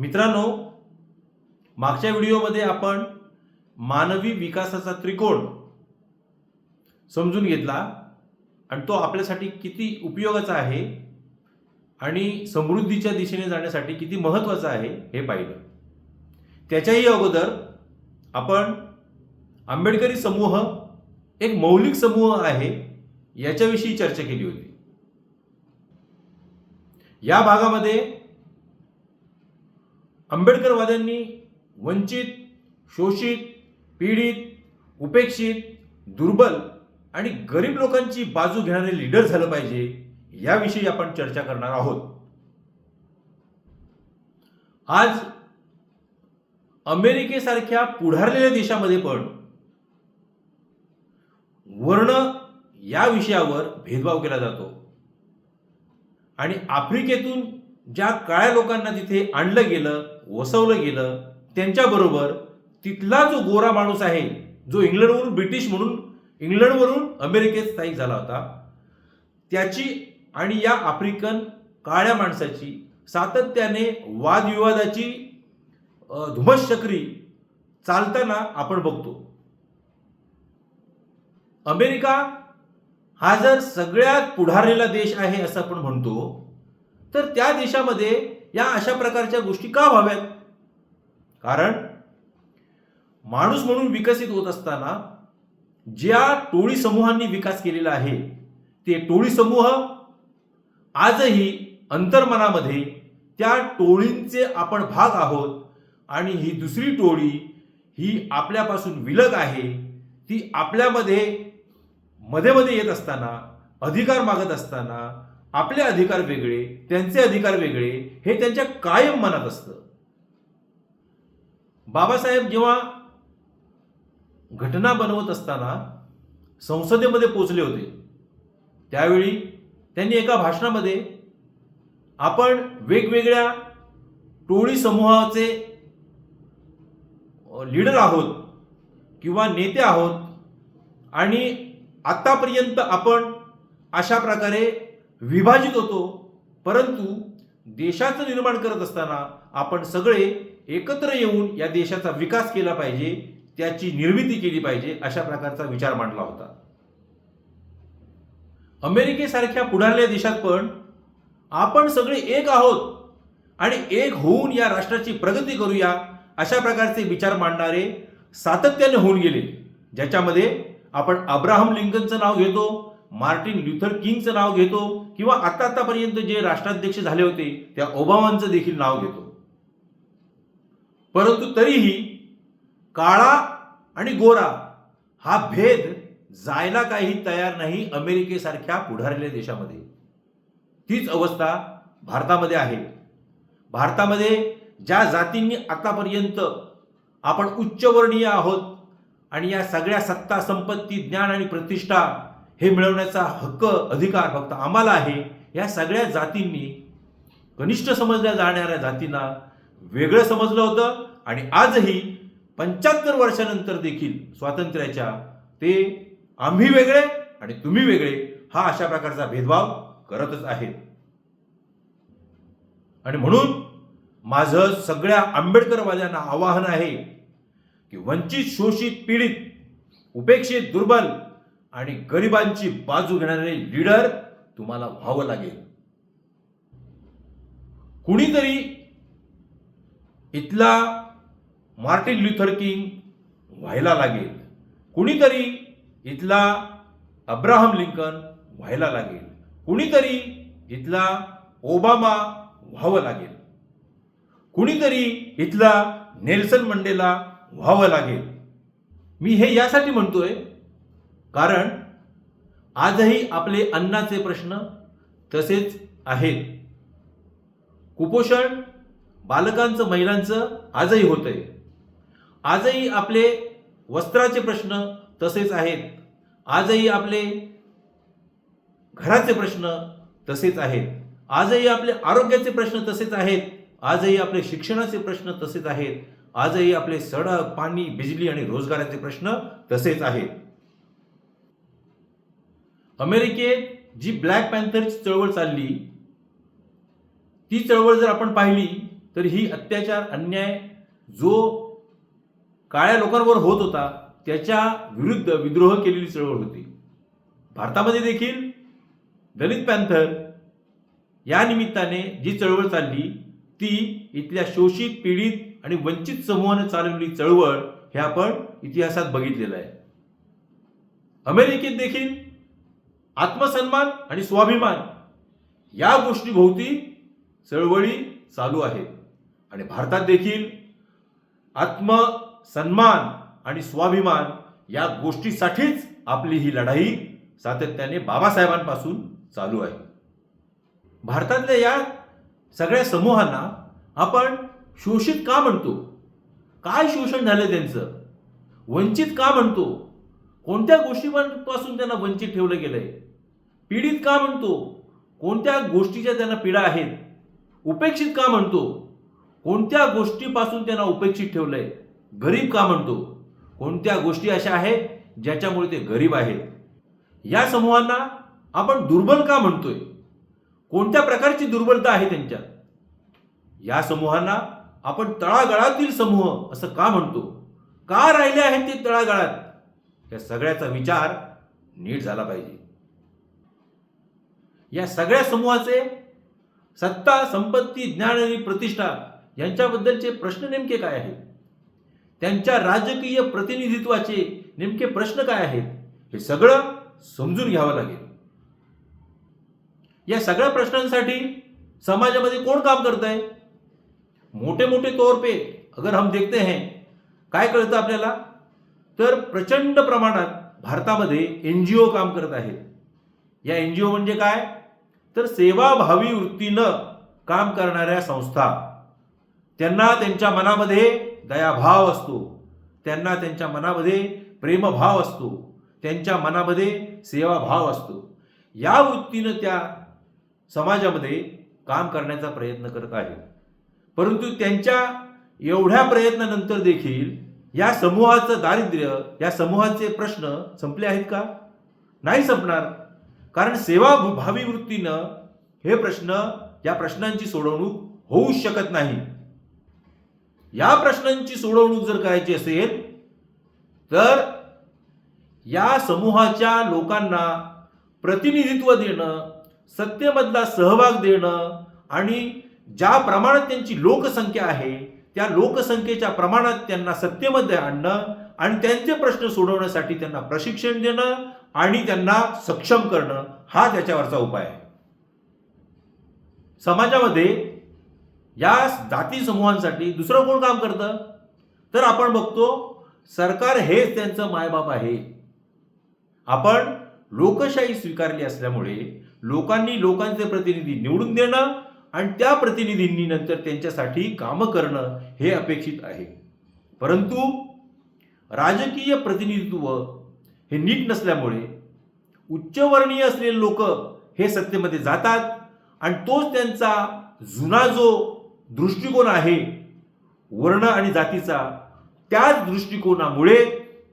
मित्रांनो मागच्या व्हिडिओमध्ये आपण मानवी विकासाचा त्रिकोण समजून घेतला आणि तो आपल्यासाठी किती उपयोगाचा आहे आणि समृद्धीच्या दिशेने जाण्यासाठी किती महत्त्वाचा आहे हे पाहिलं. त्याच्याही अगोदर आपण आंबेडकरी समूह एक मौलिक समूह आहे याच्याविषयी चर्चा केली होती. या भागामध्ये आंबेडकरवाद्यांनी वंचित शोषित पीडित उपेक्षित दुर्बल आणि गरीब लोकांची बाजू घेणारे लीडर झालं पाहिजे याविषयी आपण चर्चा करणार आहोत. आज अमेरिकेसारख्या पुढारलेल्या देशामध्ये पण वर्ण या विषयावर भेदभाव केला जातो. आणि आफ्रिकेतून ज्या काळ्या लोकांना तिथे आणलं गेलं वसवलं गेलं त्यांच्याबरोबर तिथला जो गोरा माणूस आहे जो इंग्लंडवरून ब्रिटिश म्हणून इंग्लंडवरून अमेरिकेत स्थायिक झाला होता त्याची आणि या आफ्रिकन काळ्या माणसाची सातत्याने वादविवादाची अ, धुमश्चक्री चालताना आपण बघतो. अमेरिका हा जर सगळ्यात पुढारलेला देश आहे असं आपण म्हणतो तर त्या देशामध्ये या अशा प्रकारच्या गोष्टी का व्हाव्यात? कारण माणूस म्हणून विकसित होत असताना ज्या टोळी समूहांनी विकास केलेला आहे ते टोळी समूह आजही अंतर्मनामध्ये त्या टोळींचे आपण भाग आहोत आणि ही दुसरी टोळी ही आपल्यापासून विलग आहे ती आपल्यामध्ये मध्ये मध्ये येत असताना अधिकार मागत असताना आपले अधिकार वेगळे त्यांचे अधिकार वेगळे हे त्यांच्या कायम मनात असतं. बाबासाहेब जेव्हा घटना बनवत असताना संसदेमध्ये पोचले होते त्यावेळी त्यांनी एका भाषणामध्ये आपण वेगवेगळ्या टोळी समूहाचे लीडर आहोत किंवा नेते आहोत आणि आतापर्यंत आपण अशा प्रकारे विभाजित होतो. परंतु देशाचं निर्माण करत असताना आपण सगळे एकत्र येऊन या देशाचा विकास केला पाहिजे त्याची निर्मिती केली पाहिजे अशा प्रकारचा विचार मांडला होता. अमेरिकेसारख्या पुढारल्या देशात पण आपण सगळे एक आहोत आणि एक होऊन या राष्ट्राची प्रगती करूया अशा प्रकारचे विचार मांडणारे सातत्याने होऊन गेले ज्याच्यामध्ये आपण अब्राहम लिंकनचं नाव घेतो मार्टिन ल्युथर किंगचं नाव घेतो किंवा आता आतापर्यंत जे राष्ट्राध्यक्ष झाले होते त्या ओबामांचं देखील नाव घेतो. परंतु तरीही काळा आणि गोरा हा भेद जायला काही तयार नाही अमेरिकेसारख्या पुढारलेल्या देशामध्ये. तीच अवस्था भारतामध्ये आहे. भारतामध्ये ज्या जातींनी आतापर्यंत आपण उच्चवर्णीय आहोत आणि या सगळ्या सत्ता संपत्ती ज्ञान आणि प्रतिष्ठा हे मिळवण्याचा हक्क अधिकार फक्त आम्हाला आहे. या सगळ्या जातींनी कनिष्ठ समजल्या जाणाऱ्या जातींना वेगळं समजलं होतं आणि आजही पंच्याहत्तर वर्षानंतर देखील स्वातंत्र्याच्या ते आम्ही वेगळे आणि तुम्ही वेगळे हा अशा प्रकारचा भेदभाव करतच आहेत. आणि म्हणून माझं सगळ्या आंबेडकरवाद्यांना आवाहन आहे की वंचित शोषित पीडित उपेक्षित दुर्बल आणि गरिबांची बाजू घेणारे लीडर तुम्हाला व्हावं लागेल. कुणीतरी इथला मार्टिन ल्युथर किंग व्हायला लागेल. कुणीतरी इथला अब्राहम लिंकन व्हायला लागेल. कुणीतरी इथला ओबामा व्हावं लागेल. कुणीतरी इथला नेल्सन मंडेला व्हावं लागेल. मी हे यासाठी म्हणतोय कारण आजही आपले अन्नाचे प्रश्न तसेच आहेत. कुपोषण बालकांचं महिलांचं आजही होतंय. आजही आपले वस्त्राचे प्रश्न तसेच आहेत. आजही आपले घराचे प्रश्न तसेच आहेत. आजही आपले आरोग्याचे प्रश्न तसेच आहेत. आजही आपले शिक्षणाचे प्रश्न तसेच आहेत. आजही आपले सडक पाणी बिजली आणि रोजगाराचे प्रश्न तसेच आहेत. अमेरिकेत जी ब्लॅक पॅन्थरची चळवळ चालली ती चळवळ जर आपण पाहिली तर ही अत्याचार अन्याय जो काळ्या लोकांवर होत होता त्याच्या विरुद्ध विद्रोह केलेली चळवळ होती. भारतामध्ये देखील दलित पॅन्थर या निमित्ताने जी चळवळ चालली ती इथल्या शोषित पीडित आणि वंचित समूहाने चालवलेली चळवळ हे आपण इतिहासात बघितलेलं आहे. अमेरिकेत देखील आत्मसन्मान आणि स्वाभिमान या गोष्टीभोवती चळवळी चालू आहे. आणि भारतात देखील आत्मसन्मान आणि स्वाभिमान या गोष्टीसाठीच आपली ही लढाई सातत्याने बाबासाहेबांपासून चालू आहे. भारतातल्या या सगळ्या समूहांना आपण शोषित का म्हणतो? काय शोषण झालं त्यांचं? वंचित का म्हणतो? कोणत्या गोष्टीपासून त्यांना वंचित ठेवलं गेलंय? पीडित का म्हणतो? कोणत्या गोष्टीच्या त्यांना पीडा आहेत? उपेक्षित का म्हणतो? कोणत्या गोष्टीपासून त्यांना उपेक्षित ठेवलंय? गरीब का म्हणतो? कोणत्या गोष्टी अशा आहेत ज्याच्यामुळे ते गरीब आहेत? या समूहांना आपण दुर्बल का म्हणतोय? कोणत्या प्रकारची दुर्बलता आहे त्यांच्यात? या समूहांना आपण तळागाळातील समूह असं का म्हणतो? का राहिले आहेत ते तळागाळात? या सगळ्याचा विचार नीट झाला पाहिजे. या सगळ्या समूहाचे सत्ता संपत्ती ज्ञान आणि प्रतिष्ठा यांच्याबद्दलचे प्रश्न नेमके काय आहेत? त्यांच्या राजकीय प्रतिनिधित्वाचे नेमके प्रश्न काय आहेत? हे सगळं समजून घ्यावं लागेल. या सगळ्या प्रश्नांसाठी समाजामध्ये कोण काम करत आहे मोठे मोठे तौर पे अगर हम देखते हैं काय कळतं आपल्याला? तर प्रचंड प्रमाणात भारतामध्ये एन जी ओ काम करत आहेत या एन जी ओ म्हणजे काय? तर सेवाभावी वृत्तीनं काम करणाऱ्या संस्था. त्यांना त्यांच्या मनामध्ये दयाभाव असतो. त्यांना त्यांच्या मनामध्ये प्रेमभाव असतो. त्यांच्या मनामध्ये सेवाभाव असतो. या वृत्तीनं त्या समाजामध्ये काम करण्याचा प्रयत्न करत आहेत. परंतु त्यांच्या एवढ्या प्रयत्नानंतर देखील या समूहाचं दारिद्र्य या समूहाचे प्रश्न संपले आहेत का? नाही संपणार. कारण सेवा भावी वृत्तीनं हे प्रश्न या प्रश्नांची सोडवणूक होऊ शकत नाही. या प्रश्नांची सोडवणूक जर करायची असेल तर या समूहाच्या लोकांना प्रतिनिधित्व देणं सत्तेमधला सहभाग देणं आणि ज्या प्रमाणात त्यांची लोकसंख्या आहे त्या लोकसंख्येच्या प्रमाणात त्यांना सत्तेमध्ये आणणं आणि त्यांचे प्रश्न सोडवण्यासाठी त्यांना प्रशिक्षण देणं आणि त्यांना सक्षम करणं हा त्याच्यावरचा उपाय आहे. समाजामध्ये या जाती समूहांसाठी दुसरं कोण काम करतं? तर आपण बघतो सरकार हेच त्यांचं मायबाप आहे. आपण लोकशाही स्वीकारली असल्यामुळे लोकांनी लोकांचे प्रतिनिधी निवडून देणं आणि त्या प्रतिनिधींनी नंतर त्यांच्यासाठी कामं करणं हे अपेक्षित आहे. परंतु राजकीय प्रतिनिधित्व हे नीट नसल्यामुळे उच्चवर्णीय असलेले लोक हे सत्तेमध्ये जातात आणि तोच त्यांचा जुना जो दृष्टिकोन आहे वर्ण आणि जातीचा त्याच दृष्टिकोनामुळे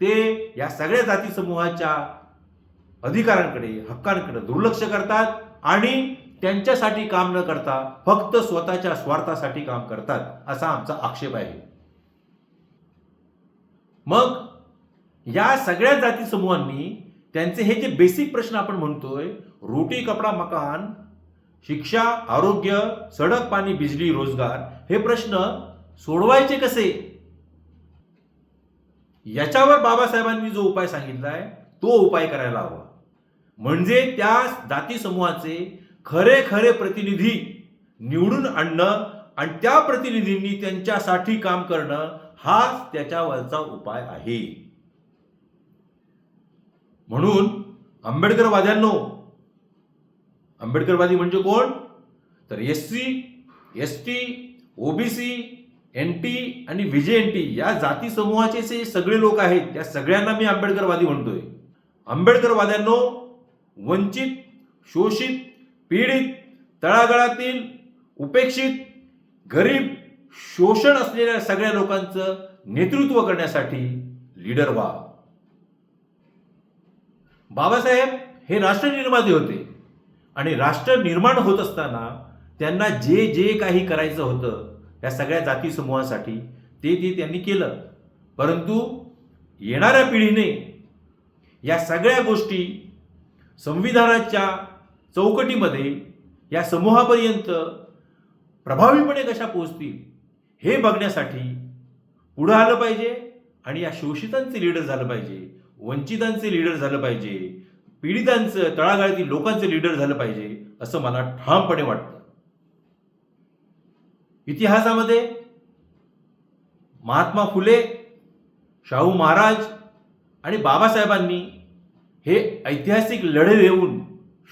ते या सगळ्या जाती समूहाच्या अधिकारांकडे हक्कांकडे दुर्लक्ष करतात आणि त्यांच्यासाठी काम न करता फक्त स्वतःच्या स्वार्थासाठी काम करतात असा आमचा आक्षेप आहे. मग या सगळ्या जाती समूहांनी त्यांचे हे जे बेसिक प्रश्न आपण म्हणतोय रोटी कपडा मकान शिक्षा आरोग्य सडक पाणी बिजली रोजगार हे प्रश्न सोडवायचे कसे? याच्यावर बाबासाहेबांनी जो उपाय सांगितलाय तो उपाय करायला हवा. म्हणजे त्या जाती समूहाचे खरे खरे प्रतिनिधी निवडून आणणं आणि त्या प्रतिनिधींनी त्यांच्यासाठी काम करणं हाच त्याच्यावरचा उपाय आहे. म्हणून आंबेडकरवाद्यांनो आंबेडकरवादी म्हणजे कोण? तर S C S T OBC N T आणि विजय एन टी या जाती समूहाचे जे सगळे लोक आहेत. त्या सगळ्यांना मी आंबेडकरवादी म्हणतोय. आंबेडकरवाद्यांनो वंचित शोषित पीडित तळागाळातील उपेक्षित गरीब शोषण असलेल्या सगळ्या लोकांचं नेतृत्व करण्यासाठी लीडर व्हा. बाबासाहेब हे राष्ट्र निर्माते होते आणि राष्ट्र निर्माण होत असताना त्यांना जे जे काही करायचं होतं या सगळ्या जाती समूहासाठी ते ते त्यांनी केलं. परंतु येणाऱ्या पिढीने या सगळ्या गोष्टी संविधानाच्या चौकटीमध्ये या समूहापर्यंत प्रभावीपणे कशा पोहोचतील हे बघण्यासाठी पुढं आलं पाहिजे आणि या शोषितांचे लीडर झालं पाहिजे वंचितांचे लीडर झालं पाहिजे पीडितांचं तळागाळातील लोकांचं लीडर झालं पाहिजे असं मला ठामपणे वाटतं. इतिहासामध्ये महात्मा फुले शाहू महाराज आणि बाबासाहेबांनी हे ऐतिहासिक लढे देऊन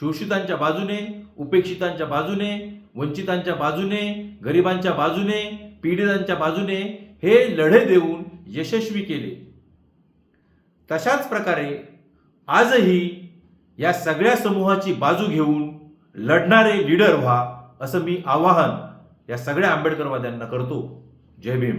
शोषितांच्या बाजूने उपेक्षितांच्या बाजूने वंचितांच्या बाजूने गरिबांच्या बाजूने पीडितांच्या बाजूने हे लढे देऊन यशस्वी केले. तशाच प्रकारे आजही या सगळ्या समूहाची बाजू घेऊन लढणारे लीडर व्हा असं मी आवाहन या सगळ्या आंबेडकरवाद्यांना करतो. जय भीम.